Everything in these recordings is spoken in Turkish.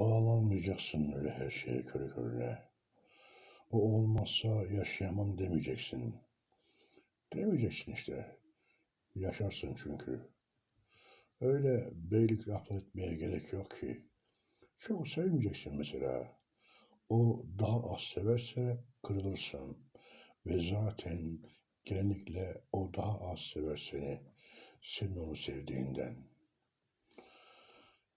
Bağlanmayacaksın öyle her şeye körü körüne. O olmazsa yaşayamam demeyeceksin. Demeyeceksin işte. Yaşarsın çünkü. Öyle beylik laflar etmeye gerek yok ki. Çok sevmeyeceksin mesela. O daha az severse kırılırsın. Ve zaten genellikle o daha az sever seni. Senin onu sevdiğinden.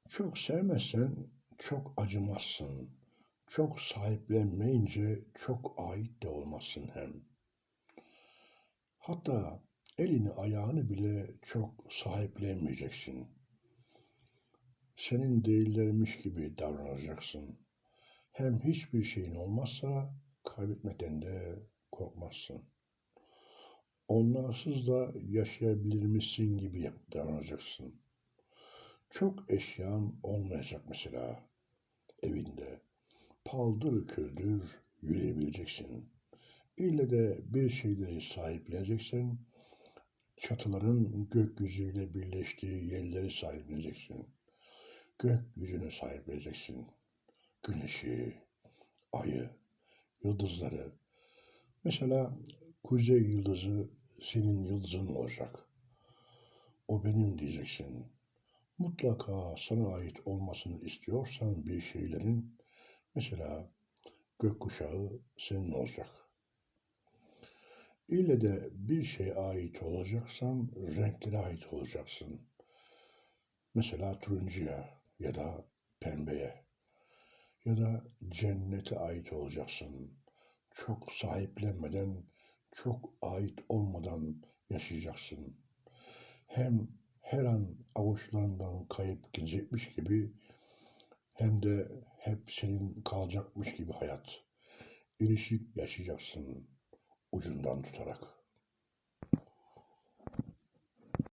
Çok sevmezsen çok acımazsın. Çok sahiplenmeyince çok ait de olmazsın hem. Hatta elini ayağını bile çok sahiplenmeyeceksin. Senin değillermiş gibi davranacaksın. Hem hiçbir şeyin olmazsa kaybetmekten de korkmazsın. Onlarsız da yaşayabilirmişsin gibi davranacaksın. Çok eşyan olmayacak mesela. Paldır küldür yürüyebileceksin. İlle de bir şeyleri sahipleneceksen çatıların gökyüzüyle birleştiği yerleri sahipleneceksin. Gökyüzünü sahipleneceksin. Güneşi, ayı, yıldızları. Mesela kuzey yıldızı senin yıldızın olacak. O benim diyeceksin. Mutlaka sana ait olmasını istiyorsan bir şeylerin mesela gökkuşağı senin olacak. İlle de bir şeye ait olacaksan renklere ait olacaksın. Mesela turuncuya ya da pembeye ya da cennete ait olacaksın. Çok sahiplenmeden, çok ait olmadan yaşayacaksın. Hem her an avuçlarından kayıp gidecekmiş gibi hem de hep senin kalacakmış gibi hayat. İlişik yaşayacaksın ucundan tutarak.